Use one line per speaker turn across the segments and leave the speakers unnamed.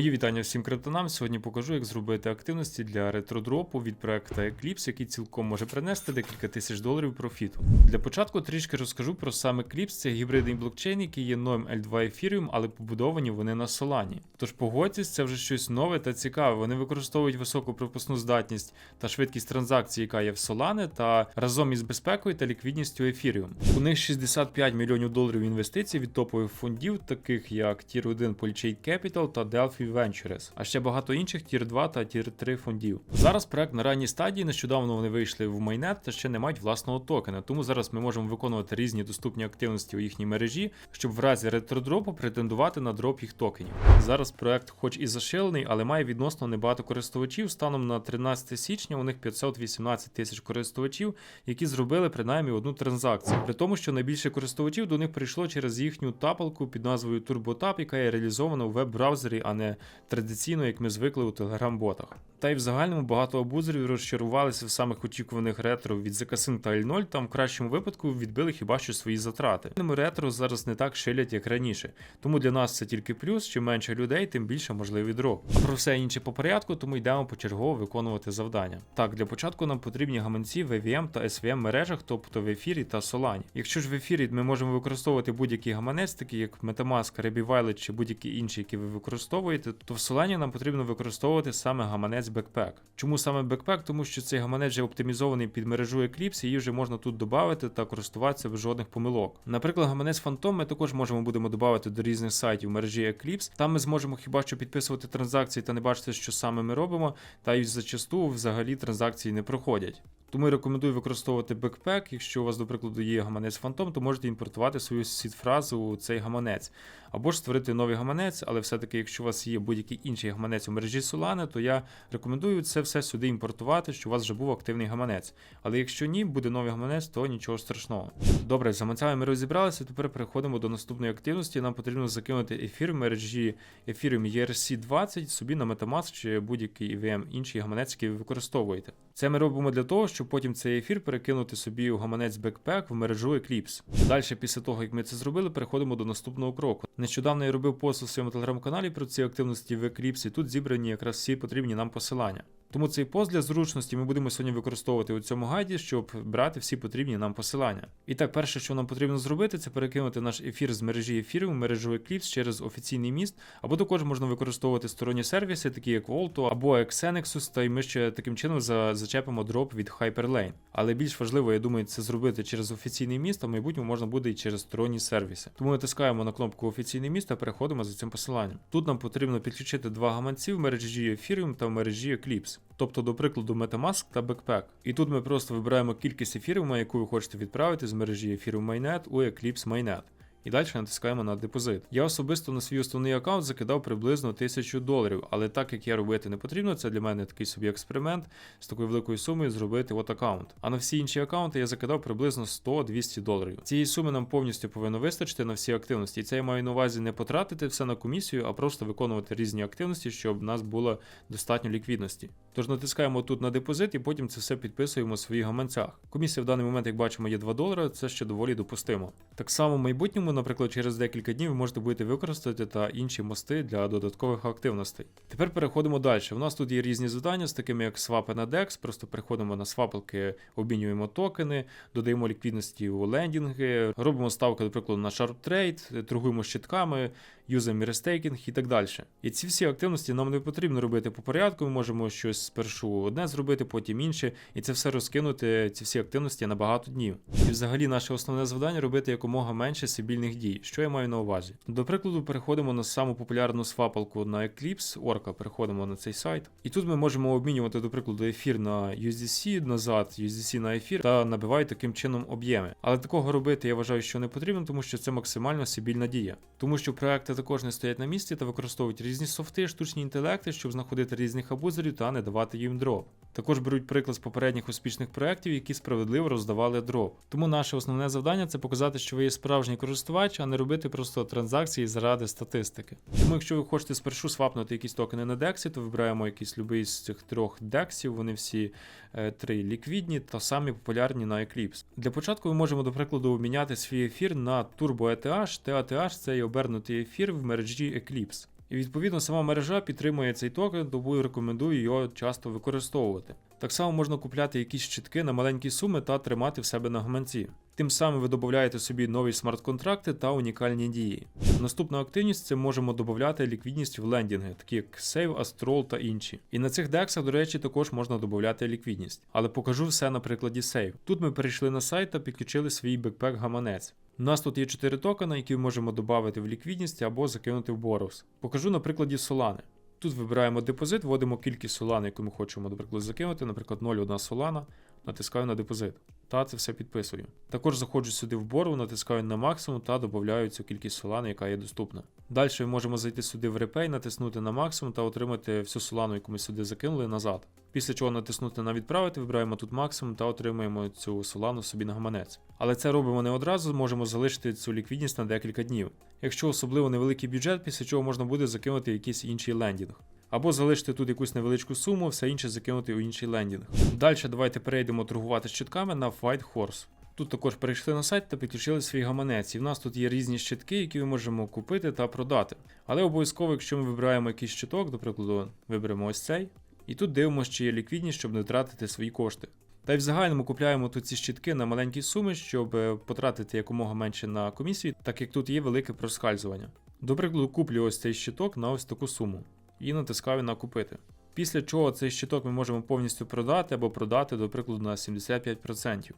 Мої вітання всім криптонам. Сьогодні покажу, як зробити активності для ретродропу від проекту Eclipse, який цілком може принести декілька тисяч доларів профіту. Для початку трішки розкажу про сам Eclipse. Це гібридний блокчейн, який є новим L2 Ethereum, але побудовані вони на Solana. Тож погодьтесь, це вже щось нове та цікаве. Вони використовують високу пропускну здатність та швидкість транзакцій, яка є в Solana, та разом із безпекою та ліквідністю Ethereum. У них 65 мільйонів доларів інвестицій від топових фондів, таких як Tier 1 Polychain Capital та Delphi Ventures, а ще багато інших Tier 2 та Tier 3 фондів. Зараз проект на ранній стадії. Нещодавно вони вийшли в майнет та ще не мають власного токена. Тому зараз ми можемо виконувати різні доступні активності у їхній мережі, щоб в разі ретродропу претендувати на дроп їх токенів. Зараз проект, хоч і зашилений, але має відносно небагато користувачів. Станом на 13 січня у них 518 тисяч користувачів, які зробили принаймні одну транзакцію. При тому, що найбільше користувачів до них прийшло через їхню тапалку під назвою TurboTap, яка є реалізована у веб-браузері, а не традиційно, як ми звикли у телеграм-ботах. Та й в загальному багато абузерів розчарувалися в самих очікуваних ретро від ZK та L0, там в кращому випадку відбили хіба що свої затрати. Ретро зараз не так шилять, як раніше. Тому для нас це тільки плюс, чим менше людей, тим більше можливий дроп. А про все інше по порядку, тому йдемо почергово виконувати завдання. Так, для початку нам потрібні гаманці в EVM та SVM мережах, тобто в ефірі та Solana. Якщо ж в ефірі ми можемо використовувати будь-який гаманець, такий як Metamask, Rebby чи будь-які інші, які ви використовуєте, то в Solana нам потрібно використовувати саме гаманець Backpack. Чому саме Backpack? Тому що цей гаманець вже оптимізований під мережу Eclipse, її вже можна тут додати та користуватися без жодних помилок. Наприклад, гаманець Phantom ми також можемо будемо додати до різних сайтів мережі Eclipse. Там ми зможемо хіба що підписувати транзакції та не бачити, що саме ми робимо, та й зачасту взагалі транзакції не проходять. Тому рекомендую використовувати Backpack. Якщо у вас, до прикладу, є гаманець Phantom, то можете імпортувати свою сід-фразу у цей гаманець. Або ж створити новий гаманець, але все-таки, якщо у вас є будь-який інший гаманець у мережі Solana, то я рекомендую це все сюди імпортувати, що у вас вже був активний гаманець. Але якщо ні, буде новий гаманець, то нічого страшного. Добре, з гаманцями ми розібралися. Тепер переходимо до наступної активності. Нам потрібно закинути ефір в мережі Ethereum ERC20 собі на Metamask чи будь-який EVM інший гаманець, який ви використовуєте. Це ми робимо для того, щоб потім цей ефір перекинути собі у гаманець Backpack в мережу Eclipse. Далі, після того, як ми це зробили, переходимо до наступного кроку. Нещодавно я робив пост у своєму телеграм-каналі про ці активності в Eclipse, і тут зібрані якраз всі потрібні нам посилання. Тому цей пост для зручності ми будемо сьогодні використовувати у цьому гайді, щоб брати всі потрібні нам посилання. І так, перше, що нам потрібно зробити, це перекинути наш ефір з мережі ефіру в Eclipse через офіційний міст, або також можна використовувати сторонні сервіси, такі як Volto або Xenexus, та й ми ще таким чином за, зачепимо дроп від Hyperlane. Але більш важливо, я думаю, це зробити через офіційний міст, а в майбутньому можна буде і через сторонні сервіси. Тому натискаємо на кнопку офіційний міст та переходимо за цим посиланням. Тут нам потрібно підключити два гаманці в мережі Ethereum та в мережі Eclipse. Тобто, до прикладу, Metamask та Backpack. І тут ми просто вибираємо кількість ефірів, на яку ви хочете відправити з мережі ефірів Mainnet у Eclipse Mainnet. І далі натискаємо на депозит. Я особисто на свій основний аккаунт закидав приблизно 1000 доларів, але так як я робити не потрібно, це для мене такий собі експеримент з такою великою сумою зробити от аккаунт. А на всі інші аккаунти я закидав приблизно 100-200 доларів. Цієї суми нам повністю повинно вистачити на всі активності. І це я маю на увазі не потратити все на комісію, а просто виконувати різні активності, щоб в нас було достатньо ліквідності. Тож натискаємо тут на депозит і потім це все підписуємо у своїх гаманцях. Комісія в даний момент, як бачимо, є 2 долари, це ще доволі допустимо. Так само в майбутньому, наприклад, через декілька днів ви можете будете використати та інші мости для додаткових активностей. Тепер переходимо далі. У нас тут є різні завдання, з такими як свапи на DEX, просто переходимо на свапалки, обмінюємо токени, додаємо ліквідності у лендінги, робимо ставки, до прикладу, на Sharp торгуємо щитками, юзаємо рестейкінг і так далі. І ці всі активності нам не потрібно робити по порядку. Ми можемо щось спершу одне зробити, потім інше, і це все розкинути, ці всі активності на багато днів. І взагалі наше основне завдання робити якомога менше сибільних дій. Що я маю на увазі? До прикладу, переходимо на саму популярну свапалку на Eclipse, Orca, переходимо на цей сайт. І тут ми можемо обмінювати, до прикладу, ефір на USDC назад, USDC на ефір та набивають таким чином об'єми. Але такого робити я вважаю, що не потрібно, тому що це максимально сибільна дія. Тому що проекти також не стоять на місці та використовують різні софти, штучні інтелекти, щоб знаходити різних абузерів та не давати їм дроп. Також беруть приклад з попередніх успішних проєктів, які справедливо роздавали дроп. Тому наше основне завдання це показати, що ви є справжній користувач, а не робити просто транзакції заради статистики. Тому, якщо ви хочете спершу свапнути якісь токени на DEX, то вибираємо якийсь любий з цих трьох дексів, вони всі е, три ліквідні та самі популярні на Eclipse. Для початку ми можемо, до прикладу, обміняти свій ефір на Turbo ETH. TATH це є обернутий ефір в мережі Eclipse. І відповідно сама мережа підтримує цей токен, тому рекомендую його часто використовувати. Так само можна купляти якісь щитки на маленькі суми та тримати в себе на гаманці. Тим самим ви додаєте собі нові смарт-контракти та унікальні дії. Наступна активність це можемо додати ліквідність в лендінги, такі як Save, Astrol та інші. І на цих дексах, до речі, також можна додати ліквідність. Але покажу все на прикладі Save. Тут ми перейшли на сайт та підключили свій бекпек гаманець. У нас тут є 4 токени, які можемо додати в ліквідність або закинути в Boros. Покажу на прикладі Solana. Тут вибираємо депозит, вводимо кількість Solana, яку ми хочемо, наприклад, закинути, наприклад, 0,1 Solana, натискаю на депозит. Та це все підписую. Також заходжу сюди в бору, натискаю на максимум та додаю цю кількість Solana, яка є доступна. Далі ми можемо зайти сюди в Repay, натиснути на максимум та отримати всю Solana, яку ми сюди закинули назад. Після чого натиснути на відправити, вибираємо тут максимум та отримуємо цю Solana собі на гаманець. Але це робимо не одразу, можемо залишити цю ліквідність на декілька днів. Якщо особливо невеликий бюджет, після чого можна буде закинути якийсь інший лендінг. Або залишити тут якусь невеличку суму, все інше закинути у інший лендінг. Далі давайте перейдемо торгувати щитками на White Horse. Тут також перейшли на сайт та підключили свій гаманець. І в нас тут є різні щитки, які ми можемо купити та продати. Але обов'язково, якщо ми вибираємо якийсь щиток, до прикладу, виберемо ось цей. І тут дивимося, чи є ліквідність, щоб не втратити свої кошти. Та й в загальному купляємо тут ці щитки на маленькі суми, щоб е, потратити якомога менше на комісію, так як тут є велике проскальзування. До прикладу, куплю ось цей щиток на ось таку суму і натискаю на купити. Після чого цей щиток ми можемо повністю продати або продати, до прикладу, на 75%,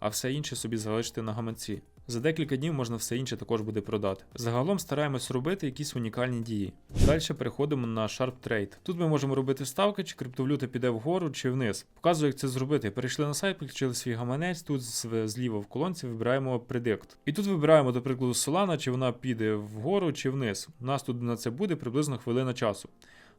а все інше собі залишити на гаманці. За декілька днів можна все інше також буде продати. Загалом стараємось робити якісь унікальні дії. Далі переходимо на Sharp Trade. Тут ми можемо робити ставки, чи криптовалюта піде вгору чи вниз. Показую, як це зробити. Перейшли на сайт, підключили свій гаманець. Тут зліва в колонці вибираємо Predict. І тут вибираємо, до прикладу, Solana, чи вона піде вгору чи вниз. У нас тут на це буде приблизно хвилина часу.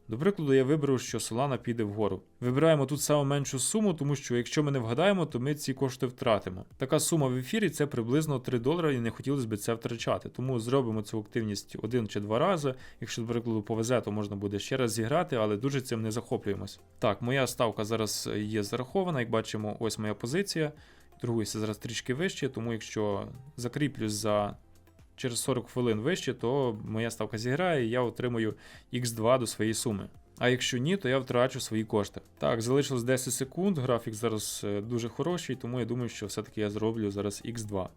До прикладу, я виберу, що Solana піде вгору. Вибираємо тут саму меншу суму, тому що якщо ми не вгадаємо, то ми ці кошти втратимо. Така сума в ефірі це приблизно 3 долари, і не хотілося б це втрачати. Тому зробимо цю активність один чи два рази. Якщо, до прикладу, повезе, то можна буде ще раз зіграти, але дуже цим не захоплюємось. Так, моя ставка зараз є зарахована, як бачимо, ось моя позиція. Торгується зараз трішки вище, тому якщо закріплюсь за через 40 хвилин вище, то моя ставка зіграє і я отримую X2 до своєї суми. А якщо ні, то я втрачу свої кошти. Так, залишилось 10 секунд. Графік зараз е, дуже хороший, тому я думаю, що все-таки я зроблю зараз X2.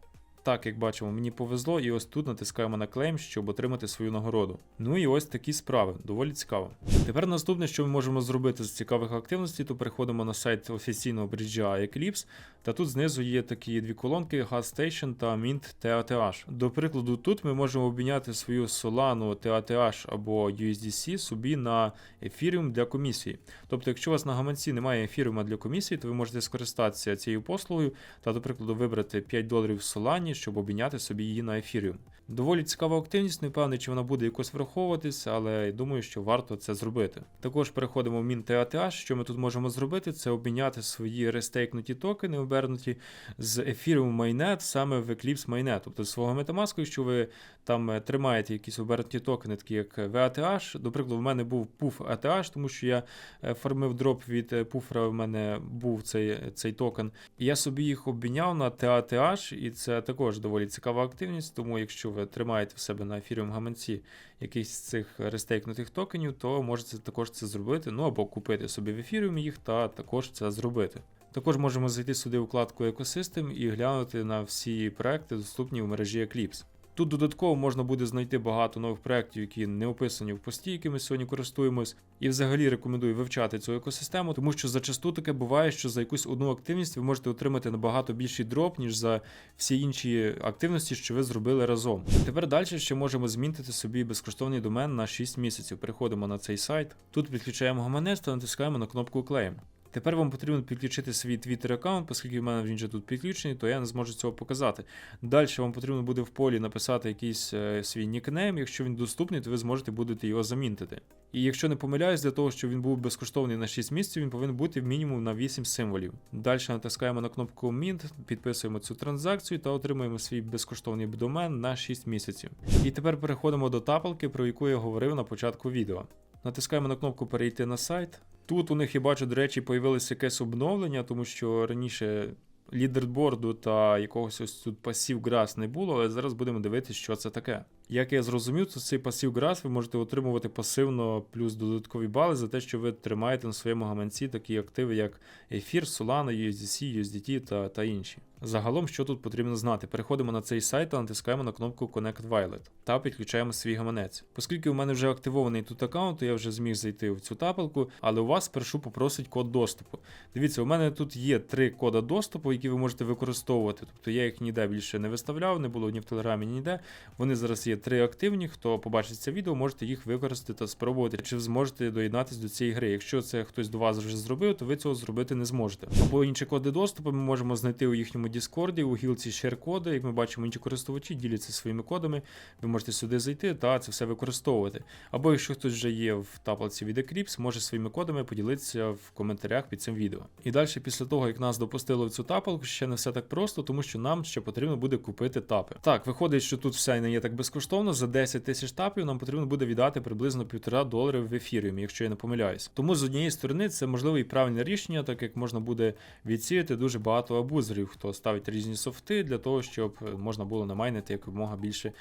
Так, як бачимо, мені повезло, і ось тут натискаємо на клейм, щоб отримати свою нагороду. Ну і ось такі справи, доволі цікаво. Тепер наступне, що ми можемо зробити з цікавих активностей, то переходимо на сайт офіційного бріджа Eclipse, та тут знизу є такі дві колонки Gas Station та Mint TATH. До прикладу, тут ми можемо обміняти свою Solana TATH або USDC собі на Ethereum для комісії. Тобто, якщо у вас на гаманці немає ефіріума для комісії, то ви можете скористатися цією послугою та, до прикладу, вибрати 5 доларів в Solana, щоб обійняти собі її на ефіріум. Доволі цікава активність, не впевнений, чи вона буде якось враховуватись, але думаю, що варто це зробити. Також переходимо в Mint TATH. Що ми тут можемо зробити? Це обміняти свої рестейкнуті токени, обернуті з ефіріум Майнет саме в Eclipse Майнет. Тобто свого Metamask, якщо ви там е, тримаєте якісь обернуті токени, такі як VATH. До в мене був PUF ATH, тому що я е, фармив дроп від пуфера, в мене був цей цей токен. Я собі їх обміняв на TATH, і це також доволі цікава активність, тому якщо ви тримаєте в себе на Ethereum гаманці якийсь з цих рестейкнутих токенів, то можете також це зробити, ну або купити собі в Ethereum їх та також це зробити. Також можемо зайти сюди в вкладку екосистем і глянути на всі проекти, доступні в мережі Eclipse. Тут додатково можна буде знайти багато нових проєктів, які не описані в пості, які ми сьогодні користуємось. І взагалі рекомендую вивчати цю екосистему, тому що зачасту таке буває, що за якусь одну активність ви можете отримати набагато більший дроп, ніж за всі інші активності, що ви зробили разом. Тепер далі ще можемо змінити собі безкоштовний домен на 6 місяців. Переходимо на цей сайт. Тут підключаємо гаманець та натискаємо на кнопку Claim. Тепер вам потрібно підключити свій Twitter аккаунт, оскільки в мене він вже тут підключений, то я не зможу цього показати. Далі вам потрібно буде в полі написати якийсь е, свій нікнейм. Якщо він доступний, то ви зможете будете його замінтити. І якщо не помиляюсь, для того, щоб він був безкоштовний на 6 місяців, він повинен бути мінімум на 8 символів. Далі натискаємо на кнопку Mint, підписуємо цю транзакцію та отримуємо свій безкоштовний домен на 6 місяців. І тепер переходимо до тапалки, про яку я говорив на початку відео. Натискаємо на кнопку Перейти на сайт. Тут у них, я бачу, до речі, появилося якесь обновлення, тому що раніше лідерборду та якогось ось тут пасів грас не було, але зараз будемо дивитися, що це таке. Як я зрозумів, то цей пасів грас ви можете отримувати пасивно плюс додаткові бали за те, що ви тримаєте на своєму гаманці такі активи, як Ефір, Solana, USDC, USDT та, та інші. Загалом, що тут потрібно знати? Переходимо на цей сайт та натискаємо на кнопку Connect Wallet та підключаємо свій гаманець. Оскільки у мене вже активований тут аккаунт, то я вже зміг зайти в цю тапелку, але у вас спершу попросить код доступу. Дивіться, у мене тут є три кода доступу, які ви можете використовувати. Тобто я їх ніде більше не виставляв, не було ні в телеграмі, ніде. Вони зараз є три активні. Хто побачить це відео, можете їх використати та спробувати, чи зможете доєднатися до цієї гри. Якщо це хтось до вас вже зробив, то ви цього зробити не зможете. Або інші коди доступу ми можемо знайти у їхньому Діскорді, у гілці share коди. Як ми бачимо, інші користувачі діляться своїми кодами. Ви можете сюди зайти та це все використовувати. Або якщо хтось вже є в таблиці від Eclipse, може своїми кодами поділитися в коментарях під цим відео. І далі, після того, як нас допустили в цю тапалку, ще не все так просто, тому що нам ще потрібно буде купити тапи. Так, виходить, що тут все не є так безкоштовно. За 10 тисяч тапів нам потрібно буде віддати приблизно півтора доларів в ефіріумі, якщо я не помиляюсь. Тому з однієї сторони це можливо і правильне рішення, так як можна буде відсіяти дуже багато абузерів, хто ставить різні софти для того, щоб можна було намайнити якомога більше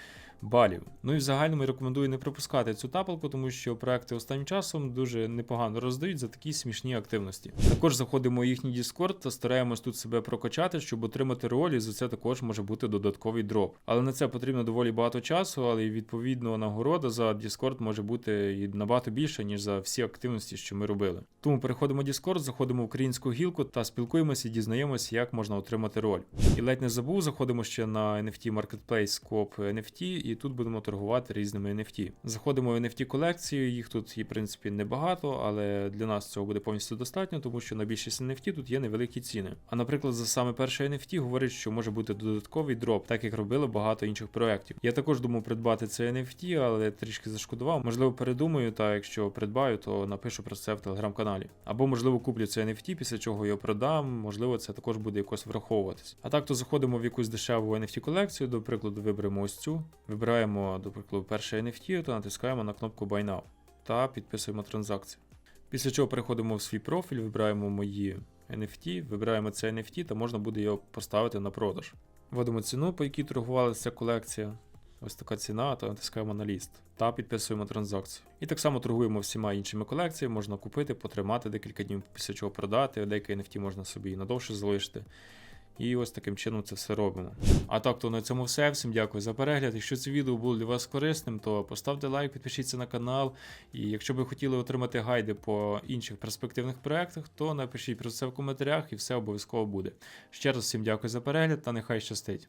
балів. Ну і в загальному рекомендую не пропускати цю тапалку, тому що проекти останнім часом дуже непогано роздають за такі смішні активності. Також заходимо у їхній Discord та стараємось тут себе прокачати, щоб отримати роль, і за це також може бути додатковий дроп. Але на це потрібно доволі багато часу, але відповідно нагорода за Discord може бути і набагато більше, ніж за всі активності, що ми робили. Тому переходимо в Discord, заходимо в українську гілку та спілкуємося і дізнаємося, як можна отримати роль. І ледь не забув, заходимо ще на NFT Marketplace Coop NFT, і тут будемо торгувати різними NFT. Заходимо в NFT колекцію, їх тут в принципі небагато, але для нас цього буде повністю достатньо, тому що на більшість NFT тут є невеликі ціни. А наприклад, за саме перше NFT говорить, що може бути додатковий дроп, так як робили багато інших проєктів. Я також думав придбати це NFT, але трішки зашкодував. Можливо, передумаю, та якщо придбаю, то напишу про це в телеграм-каналі. Або, можливо, куплю це NFT, після чого його продам, можливо, це також буде якось враховуватись. А так то заходимо в якусь дешеву NFT колекцію, до прикладу, виберемо ось цю, вибираємо, до прикладу, перше NFT, то натискаємо на кнопку Buy Now та підписуємо транзакцію. Після чого переходимо в свій профіль, вибираємо мої NFT, вибираємо це NFT та можна буде його поставити на продаж. Вводимо ціну, по якій торгувалася колекція. Ось така ціна, та натискаємо на ліст та підписуємо транзакцію. І так само торгуємо всіма іншими колекціями, можна купити, потримати декілька днів, після чого продати, деякі NFT можна собі і надовше залишити. І ось таким чином це все робимо. А так, то на цьому все. Всім дякую за перегляд. Якщо це відео було для вас корисним, то поставте лайк, підпишіться на канал. І якщо ви хотіли отримати гайди по інших перспективних проектах, то напишіть про це в коментарях і все обов'язково буде. Ще раз всім дякую за перегляд та нехай щастить.